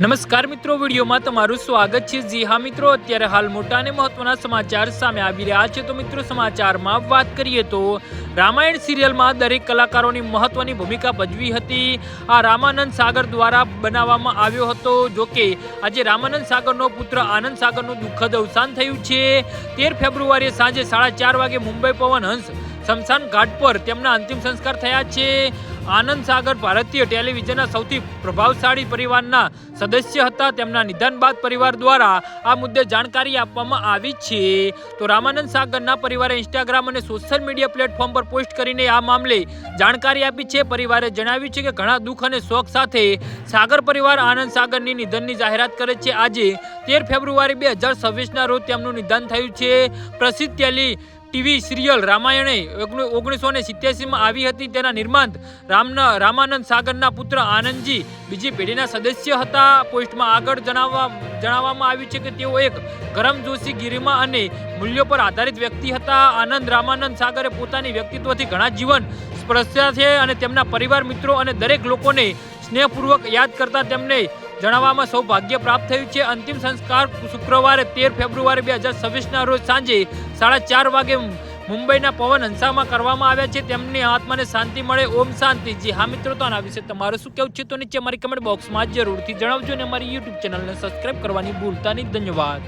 નમસ્કાર મિત્રો, વિડીયોમાં તમારું સ્વાગત છે. જી હા મિત્રો, અત્યારે હાલ મોટા અને મહત્વના સમાચાર સામે આવી રહ્યા છે. તો મિત્રો, સમાચારમાં વાત કરીએ તો રામાયણ સિરિયલમાં દરેક કલાકારોની મહત્વની ભૂમિકા ભજવી હતી. આ રામાનંદ સાગર દ્વારા બનાવવામાં આવ્યો હતો. જો કે આજે રામાનંદ સાગરનો પુત્ર આનંદ સાગરનું દુઃખદ અવસાન થયું છે. તેર ફેબ્રુઆરીએ સાંજે સાડા ચાર વાગે મુંબઈ પવન હંસ શમશાન ઘાટ પર તેમના અંતિમ સંસ્કાર થયા છે. આનંદ સાગર ભારતીય ટેલિવિઝનના સૌથી પ્રભાવશાળી પરિવારના સદસ્ય હતા. તેમના નિધન બાદ પરિવાર દ્વારા આ મુદ્દે જાણકારી આપવામાં આવી છે. તો રામાનંદ સાગરના પરિવારે ઇન્સ્ટાગ્રામ અને સોશિયલ મીડિયા પ્લેટફોર્મ પર પોસ્ટ કરીને આ મામલે જાણકારી આપી છે. પરિવારે જણાવ્યું છે કે ઘણા દુઃખ અને શોક સાથે સાગર પરિવાર આનંદ સાગરની નિધનની જાહેરાત કરે છે. આજે તેર ફેબ્રુઆરી બે હજાર છવ્વીસના રોજ તેમનું નિધન થયું છે. પ્રસિદ્ધ ટેલી ટીવી સિરિયલ રામાયણે ઓગણીસો ને સિત્યાસીમાં આવી હતી. તેના નિર્માત રામના રામાનંદ સાગરના પુત્ર આનંદજી બીજી પેઢીના સદસ્ય હતા. પોસ્ટમાં આગળ જણાવવા જણાવવામાં આવ્યું છે કે તેઓ એક ગરમ જોશી ગિરિમા અને મૂલ્યો પર આધારિત વ્યક્તિ હતા. આનંદ રામાનંદ સાગરે પોતાની વ્યક્તિત્વથી ઘણા જીવન સ્પર્શ્યા છે અને તેમના પરિવાર મિત્રો અને દરેક લોકોને સ્નેહપૂર્વક યાદ કરતા તેમને જણાવવામાં સૌભાગ્ય પ્રાપ્ત થયું છે. અંતિમ સંસ્કાર શુક્રવારે તેર ફેબ્રુઆરી બે હજાર છવ્વીસના રોજ સાંજે સાડા ચાર વાગે મુંબઈના પવન હંસામાં કરવામાં આવ્યા છે. તેમની આત્માને શાંતિ મળે, ઓમ શાંતિ. જી હા મિત્રો, તો આના વિશે તમારું શું કહેવું છે તો નીચે અમારી કમેન્ટ બોક્સમાં જરૂરથી જણાવજો અને અમારી યુટ્યુબ ચેનલને સબસ્ક્રાઈબ કરવાની ભૂલતા નહીં. ધન્યવાદ.